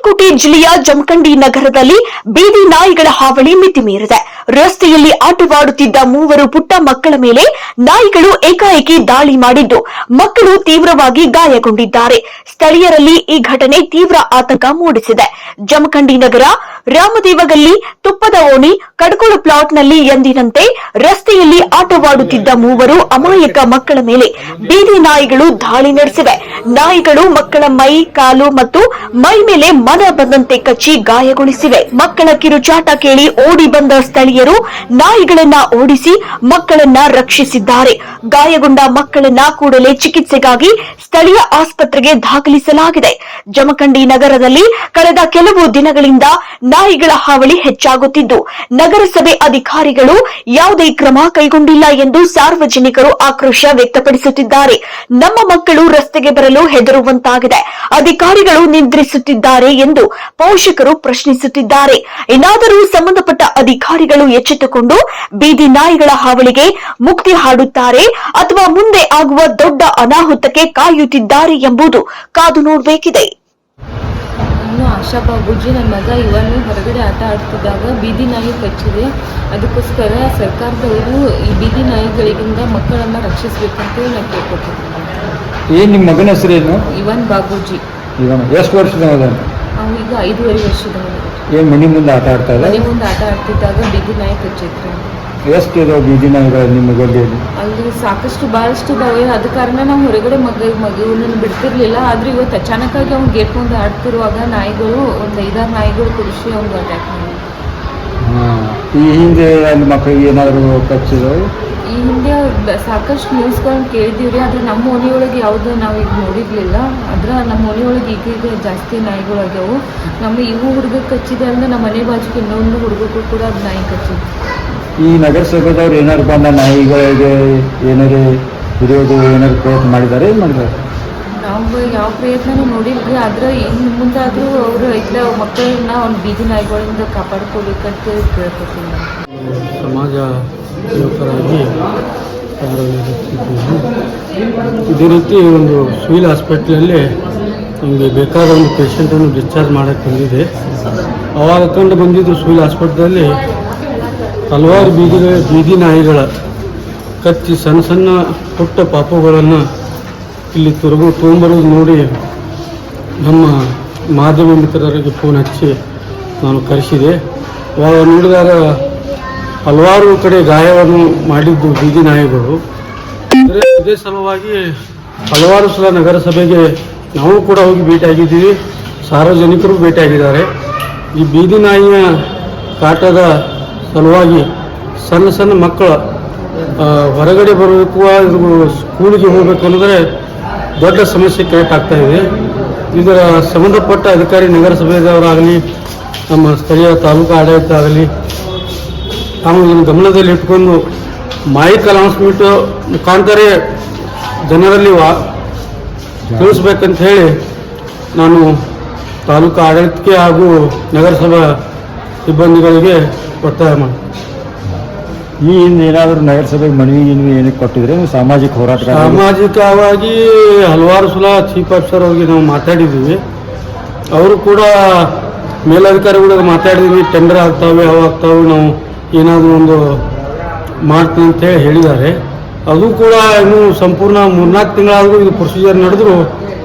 ಬಾಗಲಕೋಟೆ ಜಿಲ್ಲೆಯ ಜಮಖಂಡಿ ನಗರದಲ್ಲಿ ಬೀದಿ ನಾಯಿಗಳ ಹಾವಳಿ ಮಿತಿಮೀರಿದೆ ರಸ್ತೆಯಲ್ಲಿ ಆಟವಾಡುತ್ತಿದ್ದ ಮೂವರು ಪುಟ್ಟ ಮಕ್ಕಳ ಮೇಲೆ ನಾಯಿಗಳು ಏಕಾಏಕಿ ದಾಳಿ ಮಾಡಿದ್ದು ಮಕ್ಕಳು ತೀವ್ರವಾಗಿ ಗಾಯಗೊಂಡಿದ್ದಾರೆ. ಸ್ಥಳೀಯರಲ್ಲಿ ಈ ಘಟನೆ ತೀವ್ರ ಆತಂಕ ಮೂಡಿಸಿದೆ. ಜಮಖಂಡಿ ನಗರ, ರಾಮದೇವಗಲ್ಲಿ, ತುಪ್ಪದ ಓಣಿ ಕಡ್ಕೋಳು ಪ್ಲಾಟ್ನಲ್ಲಿ ಎಂದಿನಂತೆ ರಸ್ತೆಯಲ್ಲಿ ಆಟವಾಡುತ್ತಿದ್ದ ಮೂವರು ಅಮಾಯಕ ಮಕ್ಕಳ ಮೇಲೆ ಬೀದಿ ನಾಯಿಗಳು ದಾಳಿ ನಡೆಸಿವೆ. ನಾಯಿಗಳು ಮಕ್ಕಳ ಮೈ, ಕಾಲು ಮತ್ತು ಮೈ ಮೇಲೆ ಮನ ಬಂದಂತೆ ಕಚ್ಚಿ ಗಾಯಗೊಳಿಸಿವೆ. ಮಕ್ಕಳ ಕಿರುಚಾಟ ಕೇಳಿ ಓಡಿ ಬಂದ ಸ್ಥಳೀಯರು ನಾಯಿಗಳನ್ನ ಓಡಿಸಿ ಮಕ್ಕಳನ್ನ ರಕ್ಷಿಸಿದ್ದಾರೆ. ಗಾಯಗೊಂಡ ಮಕ್ಕಳನ್ನ ಕೂಡಲೇ ಚಿಕಿತ್ಸೆಗಾಗಿ ಸ್ಥಳೀಯ ಆಸ್ಪತ್ರೆಗೆ ದಾಖಲಿಸಲಾಗಿದೆ. ಜಮಖಂಡಿ ನಗರದಲ್ಲಿ ಕಳೆದ ಕೆಲವು ದಿನಗಳಿಂದ ನಾಯಿಗಳ ಹಾವಳಿ ಹೆಚ್ಚಾಗುತ್ತಿದ್ದು, ನಗರಸಭೆ ಅಧಿಕಾರಿಗಳು ಯಾವುದೇ ಕ್ರಮ ಕೈಗೊಂಡಿಲ್ಲ ಎಂದು ಸಾರ್ವಜನಿಕರು ಆಕ್ರೋಶ ವ್ಯಕ್ತಪಡಿಸುತ್ತಿದ್ದಾರೆ. ನಮ್ಮ ಮಕ್ಕಳು ರಸ್ತೆಗೆ ಬರಲು ಹೆದರುವಂತಾಗಿದೆ. ಅಧಿಕಾರಿಗಳು ನಿದ್ರಿಸುತ್ತಿದ್ದಾರೆ ಎಂದು ಪೋಷಕರು ಪ್ರಶ್ನಿಸುತ್ತಿದ್ದಾರೆ. ಇನ್ನಾದರೂ ಸಂಬಂಧಪಟ್ಟ ಅಧಿಕಾರಿಗಳು ಎಚ್ಚೆತ್ತುಕೊಂಡು ಬೀದಿ ನಾಯಿಗಳ ಹಾವಳಿಗೆ ಮುಕ್ತಿ ಹಾಡುತ್ತಾರೆ ಅಥವಾ ಮುಂದೆ ಆಗುವ ದೊಡ್ಡ ಅನಾಹುತಕ್ಕೆ ಕಾಯುತ್ತಿದ್ದಾರೆ ಎಂಬುದು ಕಾದು ನೋಡಬೇಕಿದೆ. ಆಶಾ ಬಾಬೂಜಿ ನನ್ನ ಮಗ ಇವನು ಹೊರಗಡೆ ಆಟ ಆಡ್ತಿದ್ದಾಗ ಬೀದಿ ನಾಯಿ ಕಚ್ಚಿದೆ. ಅದಕ್ಕೋಸ್ಕರ ಸರ್ಕಾರದವರು ಈ ಬೀದಿ ನಾಯಿಗಳಿಗಿಂದ ಮಕ್ಕಳನ್ನು ರಕ್ಷಿಸಬೇಕಂತ ನಾನು ಕೇಳ್ಕೊತೀನಿ ಏನು ನಿಮ್ಮ ಮಗನ ಹೆಸರೇನು ಇವನ್ ಬಾಬುಜಿ. ಇವನು. ಎಷ್ಟು ವರ್ಷದ ಅವನು? ಅವ್ನು ಈಗ ಐದೂವರೆ ವರ್ಷದವನು. ಏನು ಮನೆ ಮುಂದೆ ಆಟ ಆಡ್ತಾ ಮನೆ ಇದೆ ಮುಂದೆ ಆಟ ಆಡ್ತಿದ್ದಾಗ ಬೀದಿ ನಾಯಿ ಕಚ್ಚಿದ್ರು ಎಷ್ಟು ಇದಾವೆ ಬೀದಿ ನಾಯಿಗಳು ನಿಮ್ಮ ಗಲ್ಲಿಯಲ್ಲಿ ಅಲ್ಲಿ ಸಾಕಷ್ಟು ಭಾಳಷ್ಟು ಇದಾವೆ. ಅದ ಕಾರಣ ನಾವು ಹೊರಗಡೆ ಮಗ ಮಗುವನ್ನು ಬಿಡ್ತಿರ್ಲಿಲ್ಲ. ಆದ್ರೆ ಇವತ್ತು ಅಚಾನಕ್ಕಾಗಿ ಅವ್ನು ಗೇಟ್ ಮುಂದೆ ಆಡ್ತಿರುವಾಗ ನಾಯಿಗಳು ಒಂದು ಐದಾರು ನಾಯಿಗಳು ಕುಡಿಸಿ ಅವ್ನಿಗೆ ಅಟ್ಯಾಕ್ ಮಾಡಿ ಈ ಹಿಂದೆ ಅಲ್ಲಿ ಮಕ್ಕಳಿಗೆ ಏನಾದರೂ ಕಚ್ಚಿದಾವೆ? ಹಿಂದೆ ಸಾಕಷ್ಟು ನ್ಯೂಸ್ಗಳನ್ನ ಕೇಳಿದೀವಿ ರೀ ಆದರೆ ನಮ್ಮ ಮನೆಯೊಳಗೆ ಯಾವುದು ನಾವು ಈಗ ನೋಡಿರಲಿಲ್ಲ. ಆದ್ರೆ ನಮ್ಮ ಮನೆಯೊಳಗೆ ಈಗೀಗ ಜಾಸ್ತಿ ನಾಯಿಗಳು ಆಗ್ಯಾವು. ನಮ್ಮ ಇವು ಹುಡುಗ ಕಚ್ಚಿದೆ ಅಂದ್ರೆ ನಮ್ಮ ಮನೆ ಬಾಜುಗೆ ಇನ್ನೊಂದು ಹುಡುಗಕ್ಕೂ ಕೂಡ ಅದು ನಾಯಿ ಕಚ್ಚಿದೆ ಈ ನಗರಸಭೆದವ್ರು ಏನಾರು ಬಂದ ನಾಯಿಗಳಿಗೆ ಏನಾರು ಹಿಡಿಯೋದು ಏನಾರು ಪ್ರಯತ್ನ ಮಾಡಿದ್ದಾರೆ ಏನು ಮಾಡಿದ್ದಾರೆ ನಾವು ಯಾವ ಪ್ರಯತ್ನನೂ ನೋಡಿಲ್ರಿ, ಆದ್ರೆ ಇನ್ನು ಮುಂದಾದರೂ ಅವರು ಇಲ್ಲ ಮಕ್ಕಳನ್ನ ಒಂದು ಬೀದಿ ನಾಯಿಗಳಿಂದ ಕಾಪಾಡ್ಕೋಬೇಕಂತ ಕೇಳ್ಕೊತೀನಿ. ಸಮಾಜ ಸೇವಕರಾಗಿ ಇದೇ ರೀತಿ ಒಂದು ಸಿವಿಲ್ ಹಾಸ್ಪಿಟ್ಲಲ್ಲಿ ನಮಗೆ ಬೇಕಾದ ಒಂದು ಪೇಷಂಟನ್ನು ಡಿಸ್ಚಾರ್ಜ್ ಮಾಡೋಕ್ಕೆ ಬಂದಿದೆ ಅವಾಗ ಕಂಡು ಬಂದಿದ್ದು ಸಿವಿಲ್ ಹಾಸ್ಪಿಟ್ಲಲ್ಲಿ ಹಲವಾರು ಬೀದಿಗಳ, ಬೀದಿ ನಾಯಿಗಳ, ಕಚ್ಚಿ ಸಣ್ಣ ಸಣ್ಣ ಪುಟ್ಟ ಪಾಪುಗಳನ್ನು ಇಲ್ಲಿ ತೊರಗು ತೊಗೊಂಬರೋದು ನೋಡಿ ನಮ್ಮ ಮಾಧ್ಯಮ ಮಿತ್ರರಿಗೆ ಫೋನ್ ಹಚ್ಚಿ ನಾನು ಕರೆಸಿದೆ. ಅವಾಗ ನೋಡಿದಾಗ ಹಲವಾರು ಕಡೆ ಗಾಯವನ್ನು ಮಾಡಿದ್ದು ಬೀದಿ ನಾಯಿಗಳು ಅಂದರೆ ಇದೇ ಸಲುವಾಗಿ ಹಲವಾರು ಸಲ ನಗರಸಭೆಗೆ ನಾವು ಕೂಡ ಹೋಗಿ ಭೇಟಿಯಾಗಿದ್ದೀವಿ. ಸಾರ್ವಜನಿಕರು ಭೇಟಿಯಾಗಿದ್ದಾರೆ. ಈ ಬೀದಿ ನಾಯಿಯ ಕಾಟದ ಸಲುವಾಗಿ ಸಣ್ಣ ಸಣ್ಣ ಮಕ್ಕಳು ಹೊರಗಡೆ ಬರಬೇಕು ಸ್ಕೂಲಿಗೆ ಹೋಗಬೇಕು ಅನ್ನೋದ್ರೆ ದೊಡ್ಡ ಸಮಸ್ಯೆ ಆಗ್ತಾ ಇದೆ. ಇದರ ಸಂಬಂಧಪಟ್ಟ ಅಧಿಕಾರಿ ನಗರಸಭೆದವರಾಗಲಿ ನಮ್ಮ ಸ್ಥಳೀಯ ತಾಲೂಕು ಆಡಳಿತ ಆಗಲಿ ತಾವು ಇದನ್ನು ಗಮನದಲ್ಲಿ ಇಟ್ಕೊಂಡು ಮೈಕ್ ಅನೌನ್ಸ್ಮೆಂಟ್ ಮುಖಾಂತರ ಜನರಲ್ಲಿ ವಾ, ತಿಳಿಸ್ಬೇಕಂತ ಹೇಳಿ ನಾನು ತಾಲೂಕು ಆಡಳಿತಕ್ಕೆ ಹಾಗೂ ನಗರಸಭಾ ಸಿಬ್ಬಂದಿಗಳಿಗೆ ಒತ್ತಾಯ ಮಾಡಿ ಈ ಹಿಂದೆ ಏನಾದರೂ ನಗರಸಭೆಗೆ ಮನವಿ ಗಿನವಿ ಏನಕ್ಕೆ ಕೊಟ್ಟಿದ್ರೆ ಸಾಮಾಜಿಕ ಹೋರಾಟ ಸಾಮಾಜಿಕವಾಗಿ ಹಲವಾರು ಸಲ ಚೀಫ್ ಆಫೀಸರ್ ಹೋಗಿ ನಾವು ಮಾತಾಡಿದ್ದೀವಿ. ಅವರು ಕೂಡ ಮೇಲಧಿಕಾರಿಗಳಿಗೆ ಮಾತಾಡಿದ್ವಿ ಟೆಂಡರ್ ಆಗ್ತಾವೆ, ಅವು ಆಗ್ತಾವೆ, ನಾವು ಏನಾದರೂ ಒಂದು ಮಾಡ್ತೀವಿ ಅಂತ ಹೇಳಿ ಹೇಳಿದ್ದಾರೆ. ಅದು ಕೂಡ ಇನ್ನೂ ಸಂಪೂರ್ಣ ಮೂರ್ನಾಲ್ಕು ತಿಂಗಳಾದರೂ ಇದು ಪ್ರೊಸೀಜರ್ ನಡೆದರೂ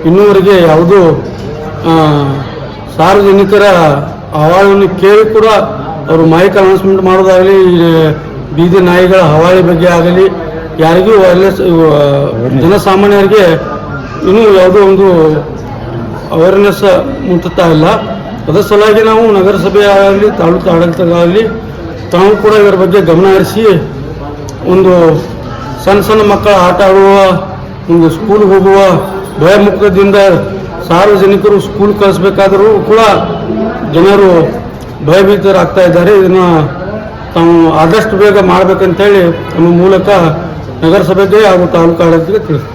ಇನ್ನೂವರೆಗೆ ಯಾವುದು ಸಾರ್ವಜನಿಕರ ಅಹವಾಲನ್ನು ಕೇಳಿ ಕೂಡ ಅವರು ಮೈಕ್ ಅನೌನ್ಸ್ಮೆಂಟ್ ಮಾಡೋದಾಗಲಿ ಬೀದಿ ನಾಯಿಗಳ ಹವಾಳಿ ಬಗ್ಗೆ ಆಗಲಿ ಯಾರಿಗೂ ವೈರ್ಲೆಸ್ ಜನಸಾಮಾನ್ಯರಿಗೆ ಇನ್ನೂ ಯಾವುದೋ ಒಂದು ಅವೇರ್ನೆಸ್ ಮುಟ್ಟುತ್ತಾ ಇಲ್ಲ. ಅದರ ಸಲುವಾಗಿ ನಾವು ನಗರಸಭೆ ಆಗಲಿ ತಾಲೂಕು ಆಡಳಿತಗಾಗಲಿ ತಾವು ಕೂಡ ಇದರ ಬಗ್ಗೆ ಗಮನ ಹರಿಸಿ ಒಂದು ಸಣ್ಣ ಸಣ್ಣ ಮಕ್ಕಳ ಆಟ ಆಡುವ ಒಂದು ಸ್ಕೂಲ್ಗೆ ಹೋಗುವ ಭಯಮುಖದಿಂದ ಸಾರ್ವಜನಿಕರು ಸ್ಕೂಲ್ ಕಳಿಸ್ಬೇಕಾದರೂ ಕೂಡ ಜನರು ಭಯಭೀತರಾಗ್ತಾ ಇದ್ದಾರೆ. ಇದನ್ನು ತಾವು ಆದಷ್ಟು ಬೇಗ ಮಾಡಬೇಕಂತೇಳಿ ನಮ್ಮ ಮೂಲಕ ನಗರಸಭೆಗೆ ಹಾಗೂ ತಾಲೂಕು ಆಡಳಿತಕ್ಕೆ ತಿಳಿಸ್ತಾರೆ